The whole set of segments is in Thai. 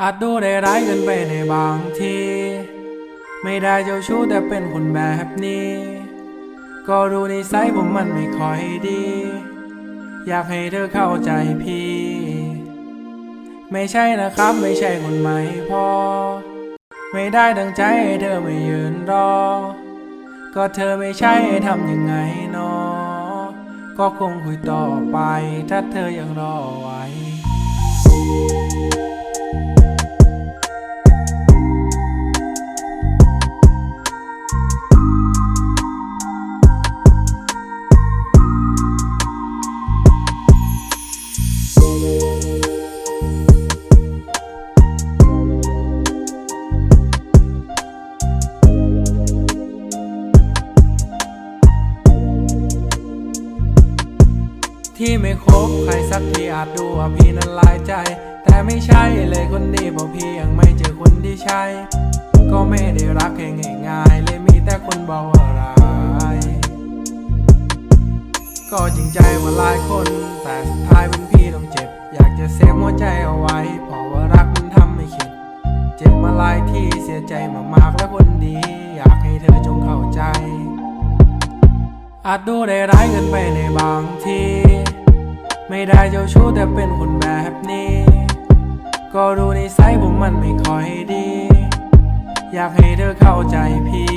อาจดูได้ร้ายเกินไปในบางที ไม่ได้เจ้าชู้แต่เป็นคนแบบนี้ ก็รู้นิสัยผมมันไม่ค่อยดี อยากให้เธอเข้าใจพี่ ไม่ใช่นะครับไม่ใช่คนใหม่พอ ไม่ได้ดังใจให้เธอไม่ยืนรอ ก็เธอไม่ใช่ทำยังไงเนอก็คงคุยต่อไป ถ้าเธอยังรอไว้ ที่ไม่คบใครสักทีอาจดูว่าพี่นั้นลายใจ แต่ไม่ใช่เลยคนนี้เพราะพี่ยังไม่เจอคนที่ใช่ ก็ไม่ได้รักแค่ง่ายๆเลยมีแต่คนบอกว่าร้ายก็จริงใจว่าหลายคน แต่สุดท้ายเป็นพี่ต้องเจ็บ อยากจะเซฟหัวใจเอาไว้เพราะว่ารักมันทำให้คิด เจ็บมาหลายที่เสียใจมากๆและคนดี อยากให้เธอจงเข้าใจ อาจดูได้ร้ายเกินไปในบางที ไม่ได้เจ้าชู้แต่เป็นคนแบบนี้ ก็รู้นิสัยผมมันไม่ค่อยดี อยากให้เธอเข้าใจพี่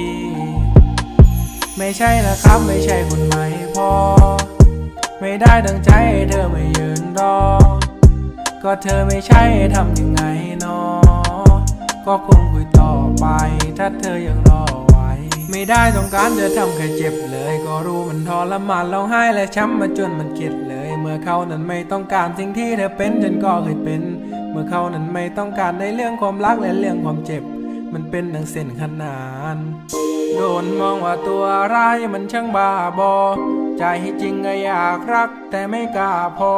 ไม่ใช่นะครับไม่ใช่คนใหม่พอ ไม่ได้ดังใจให้เธอไม่ยืนรอ ก็เธอไม่ใช่ทำยังไงเนอ ก็คงคุยต่อไป ถ้าเธอยังรอไว้ ไม่ได้ต้องการจะทำแค่เจ็บเลย ก็รู้มันทรมานร้องไห้และช้ำมาจนมันเข็ดเลย มื่อเขานั้นไม่ต้องการสิ่งที่เธอเป็นฉันก็เคยเป็น เมื่อเขานั้นไม่ต้องการในเรื่องความรักและเรื่องความเจ็บ มันเป็นดังเส้นขนาน โดนมองว่าตัวร้ายมันช่างบ้าบอใจจริงก็อยากรักแต่ไม่กล้าพอ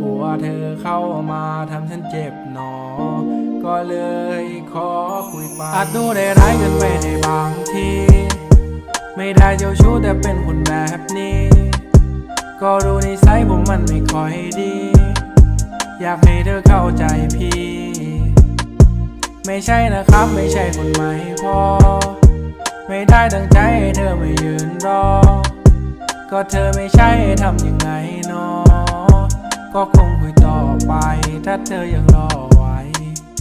กลัวเธอเข้ามาทำฉันเจ็บหนอ ก็เลยขอคุยไปอาจดูได้ร้ายกินไปในบางที ไม่ได้เจ้าชู้แต่เป็นคนแบบนี้ ก็รู้นิสัยผม อยดี อยากให้เธอเข้าใจพี่ ไม่ใช่นะครับไม่ใช่คนใหม่พอ ไม่ได้ดังใจให้เธอไม่ยืนรอ ก็เธอไม่ใช่ทำยังไงเนอก็คงคุยต่อไปถ้าเธอยังรอไว้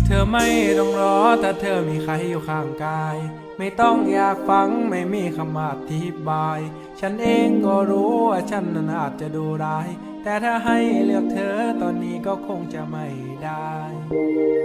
เธอไม่ต้องรอถ้าเธอมีใครอยู่ข้างกาย ไม่ต้องอยากฟังไม่มีคำอธิบาย ฉันเองก็รู้ว่าฉันนั้นอาจจะดูร้าย แต่ถ้าให้เลือกเธอตอนนี้ก็คงจะไม่ได้